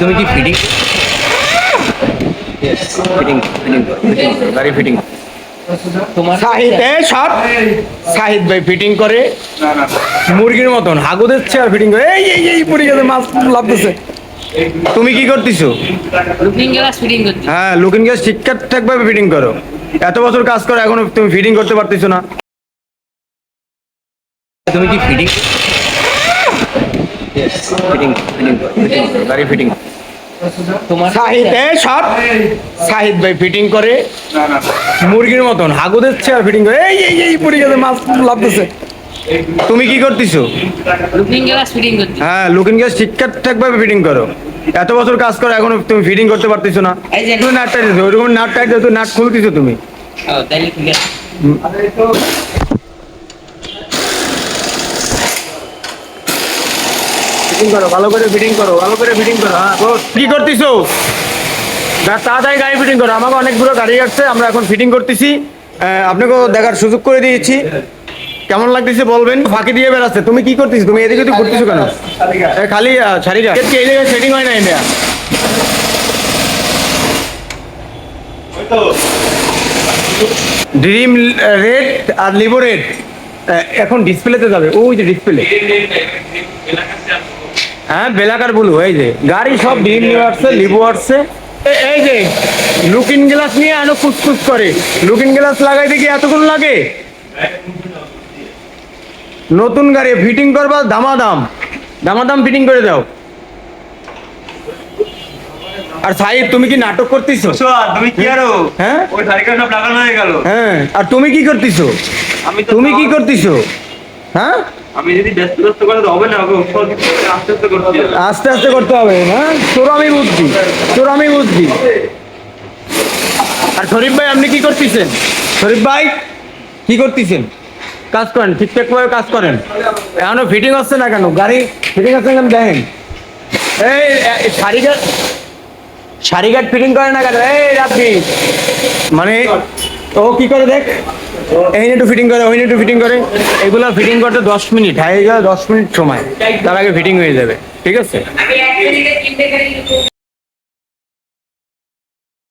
তুমি কি fitting fitting fitting fitting গাড়ি ফিটিং সাহিদ সব। সাহিদ ভাই ফিটিং করে। মুরগির মতন হাগু দিচ্ছে আর ফিটিং করে। এই এই এই পড়ে গেছে মাছ লাভতেছে তুমি কি করতেছো? লুকিং গ্লাস ফিটিং করতে হ্যাঁ লুকিং গ্যাস ঠিকঠাক ভাবে ফিটিং করো। এত বছর কাজ করো এখনও তুমি ফিটিং করতে পারতেছো না। তুমি কি ফিটিং ফিটিং ফিটিং ফিটিং গাড়ি ফিটিং তোমার সব। সাহিদ ভাই ফিটিং করে। মুরগির মতন হাগু দিচ্ছে আর ফিটিং করে। এই এই এই পড়ে গেছে মাছ লাভতেছে তুমি কি করতেছো? লুকিং গ্লাস ফিটিং করতে হ্যাঁ লুকিং গ্যাস ঠিকঠাক ভাবে ফিটিং করো। এত বছর কাজ করো এখনও তুমি ফিটিং করতে পারতেছো না। তুমি নাট টাইট ওইরকম নাট টাইট নাট খুলতেছো তুমি ও তাহলে ঠিক আছে ফিটিং করো ভালো করে ফিটিং করো ভালো করে ফিটিং করো হ্যাঁ. কি করতেছো? তাড়াতাড়ি গাড়ি ফিটিং করো আমাকে অনেকগুলো গাড়ি আসছে আমরা এখন ফিটিং করতেছি। আপনাকেও দেখার সুযোগ করে দিয়েছি। কেমন লাগতেছে বলবেন? ফাঁকি দিয়ে বেড়াচ্ছে। তুমি কি করতেছো? তুমি এদিকে তো ঘুরতেছো কেন? খালি শাড়িটা এই জায়গায় সেটিং হয় না ইন্ডিয়া ড্রিম রেড আর লিভো রেড এখন ডিসপ্লেতে যাবে। ওই যে ডিসপ্লে হ্যাঁ বেলাকার ব্লু এই যে। গাড়ি সব ডিম নিয়ে আসছে লিবো আসছে। এই যে লুকিন গ্লাস নিয়ে আরও ফুসফুস করে। লুকিন গ্লাস লাগাই দেখি এতক্ষণ লাগে? নতুন গাড়ি ফিটিং করবা, দামাদাম। দামাদাম ফিটিং করে দাও। আর সাহিদ তুমি কি নাটক করতেছো? তুমি কি আরও? হ্যাঁ? ওই তারিখে সব লাগানো হয়ে গেল। হ্যাঁ আর তুমি কি করতেছো? আমি তো তুমি কি করতেছো? হ্যাঁ? আমি যদি ব্যস্ত ব্যস্ত করে হবে না করে আস্তে আস্তে করতে হবে। আস্তে আস্তে করতে হবে না তোর আমি বুঝছি তোর আমি বুঝছি। আর শরীফ ভাই আপনি কি করতেছেন? শরীফ ভাই কি করতেছেন? কাজ করেন ঠিকঠাক ভাবে কাজ করেন। এখনও ফিটিং হচ্ছে না কেন? গাড়ি ফিটিং হচ্ছে কেন? দেখেন। এই এই শাড়িঘাট ফিটিং করে না কেন? এই রাত্রি মানে ও কি করে দেখ? এই একটু ফিটিং করে ওই একটু ফিটিং করে। এগুলো ফিটিং করতে দশ মিনিট। হয়ে গেলে দশ মিনিট সময়। তার আগে ফিটিং হয়ে যাবে। ঠিক আছে?